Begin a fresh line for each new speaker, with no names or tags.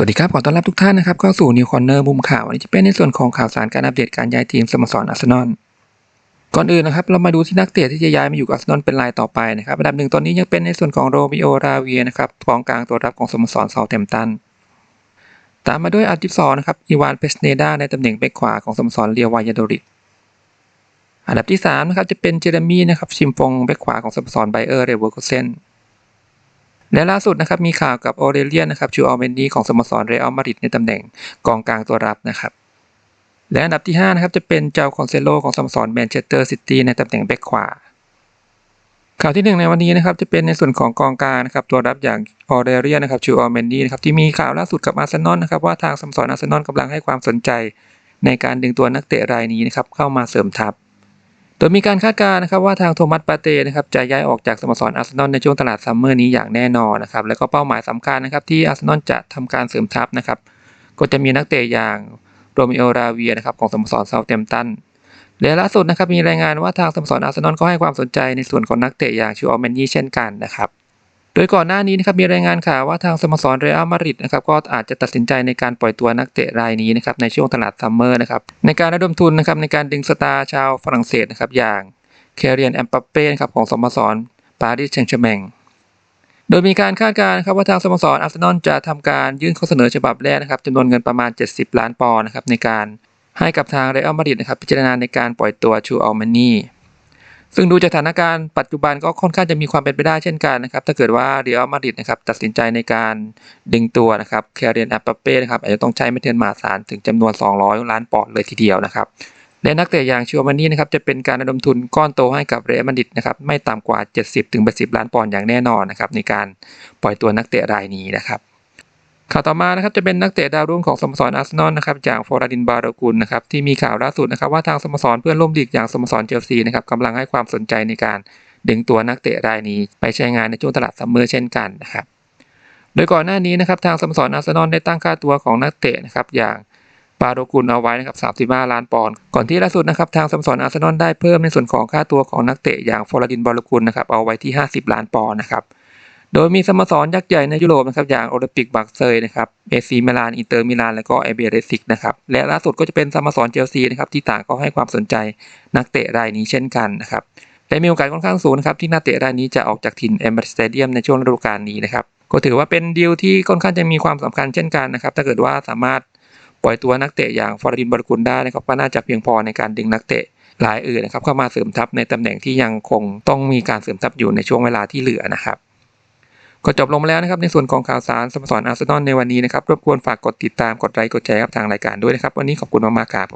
สวัสดีครับขอต้อนรับทุกท่านนะครับเข้าสู่ New Corner มุมข่าววันนี้จะเป็นในส่วนของข่าวสารการอัปเดตการย้ายทีมสโมสรอาร์เซนอลก่อนอื่นนะครับเรามาดูที่นักเตะที่จะย้ายมาอยู่กับอาร์เซนอลเป็นรายต่อไปนะครับอันดับหนึ่งตอนนี้ยังเป็นในส่วนของโรมิโอราเวียนะครับกองกลางตัวรับของสโมสรเซาท์แฮมตันตามมาด้วยอัลติฟซอนะครับอีวานเพสเนดาในตำแหน่งแบ็คขวาของสโมสรเรียววายาโดริดอันดับที่สามนะครับจะเป็นเจเรมี่นะครับชิมฟงแบ็คขวาของสโมสรไบเออร์เรเวอร์โกเซน และล่าสุดนะครับมีข่าวกับออเรเลียนนะครับชูอัลเมนนีของสโมสรเรอัลมาดริดในตำแหน่งกองกลางตัวรับนะครับและอันดับที่5นะครับจะเป็นเจ้าคอนเซโลของสโมสรแมนเชสเตอร์ซิตี้ในตำแหน่งแบ็คขวาข่าวที่ 1 ในวันนี้นะครับจะเป็นในส่วนของกองกลางนะครับตัวรับอย่างออเรเลียนนะครับชูอัลเมนนีนะครับที่มีข่าวล่าสุดกับอาร์เซนอลนะครับว่าทางสโมสรอาร์เซนอลกำลังให้ความสนใจในการดึงตัวนักเตะรายนี้นะครับเข้ามาเสริมทัพ โดยมีการคาดการณ์นะครับว่าทางโทมัสปาเต้นะครับจะย้ายออกจากสโมสรอาร์เซนอลในช่วงตลาดซัมเมอร์นี้อย่างแน่นอนนะครับแล้วก็เป้าหมายสำคัญนะครับที่อาร์เซนอลจะทำการเสริมทัพนะครับก็จะมีนักเตะอย่างโรมิโอราเวียนะครับของสโมสรเซาท์แฮมป์ตันและล่าสุดนะครับมีรายงานว่าทางสโมสรอาร์เซนอลก็ให้ความสนใจในส่วนของนักเตะอย่างชูออลแมนยี่เช่นกันนะครับ ดยก่อนหน้านี้นะครับมีรายงานข่าวว่าทางสโมสรเรอัลมาดริดนะครับก็อาจจะตัดสินใจในการปล่อยตัวนักเตะรายนี้นะครับในช่วงตลาดซัมเมอร์นะครับในการระดมทุนนะครับในการดึงสตาร์ชาวฝรั่งเศสนะครับอย่างเคเรียนแอมปัปเป้ครับของสโมสรปารีสแซงต์แชร์แมงโดยมีการคาดการณ์ครับว่าทางสโมสรอาร์เซนอลจะทำการยื่นข้อเสนอฉบับแรกนะครับจำนวนเงินประมาณ 70 ล้านปอนด์นะครับในการให้กับทางเรอัลมาดริดนะครับพิจารณาในการปล่อยตัวชูอัลมานี ซึ่งดูจากสถานการณ์ปัจจุบันก็ค่อนข้างจะมีความเป็นไปได้เช่นกันนะครับ ถ้าเกิดว่าเรอัลมาดริดนะครับตัดสินใจในการดึงตัวนะครับเคเรียนแอมปัปเป้นะครับอาจจะต้องใช้ไม่เทินมาศาลถึงจำนวน 200 ล้านปอนด์เลยทีเดียวนะครับและนักเตะอย่างชิวมานี่นะครับจะเป็นการระดมทุนก้อนโตให้กับเรอัลมาดริดนะครับไม่ต่ำกว่า 70-80 ล้านปอนด์อย่างแน่นอนนะครับในการปล่อยตัวนักเตะรายนี้นะครับ ข่าวต่อมานะครับจะเป็นนักเตะดาวรุ่งของสโมสรอาร์เซนอลนะครับอย่างฟอราดินบารากุลนะครับที่มีข่าวล่าสุดนะครับว่าทางสโมสรเพื่อนร่วมลีกอย่างสโมสรเชลซีนะครับกำลังให้ความสนใจในการดึงตัวนักเตะรายนี้ไปใช้งานในช่วงตลาดซัมเมอร์เช่นกันนะครับโดยก่อนหน้านี้นะครับทางสโมสรอาร์เซนอลได้ตั้งค่าตัวของนักเตะนะครับอย่างปาโดกุลเอาไว้นะครับ35 ล้านปอนด์ก่อนที่ล่าสุดนะครับทางสโมสรอาร์เซนอลได้เพิ่มในส่วนของค่าตัวของนักเตะอย่างฟอร์ดินบอลกุลนะครับเอาไว้ที่ 50 ล้านปอนด์นะครับ โดยมีสโมสรยักษ์ใหญ่ในยุโรปนะครับอย่างโอลิมปิกบักเซยนะครับเอซีมิลานอินเตอร์มิลานและก็เอเบเรซิกนะครับและล่าสุดก็จะเป็นสโมสรเชลซีนะครับที่ต่างก็ให้ความสนใจนักเตะรายนี้เช่นกันนะครับและมีโอกาสค่อนข้างสูงนะครับที่นักเตะรายนี้จะออกจากถิ่นเอมเบรสเตเดียมในช่วงฤดูกาลนี้นะครับก็ถือว่าเป็นดีลที่ค่อนข้างจะมีความสำคัญเช่นกันนะครับถ้าเกิดว่าสามารถปล่อยตัวนักเตะอย่างฟอร์ดินบอลกุลได้นะครับก็น่าจะเพียงพอในการดึงนักเตะรายอื่นนะครับเข้ามาเสริมทัพในตำแหน่งที่ยังคงต้องมีการเสริมทัพอยู่ในช่วงเวลาที่เหลือนะครับ ก็จบลงมาแล้วนะครับในส่วนของข่าวสารสโมสรอาร์เซนอลในวันนี้นะครับรบกวนฝากกดติดตามกดไลค์กดแชร์กับทางรายการด้วยนะครับ วันนี้ขอบคุณมากๆครับ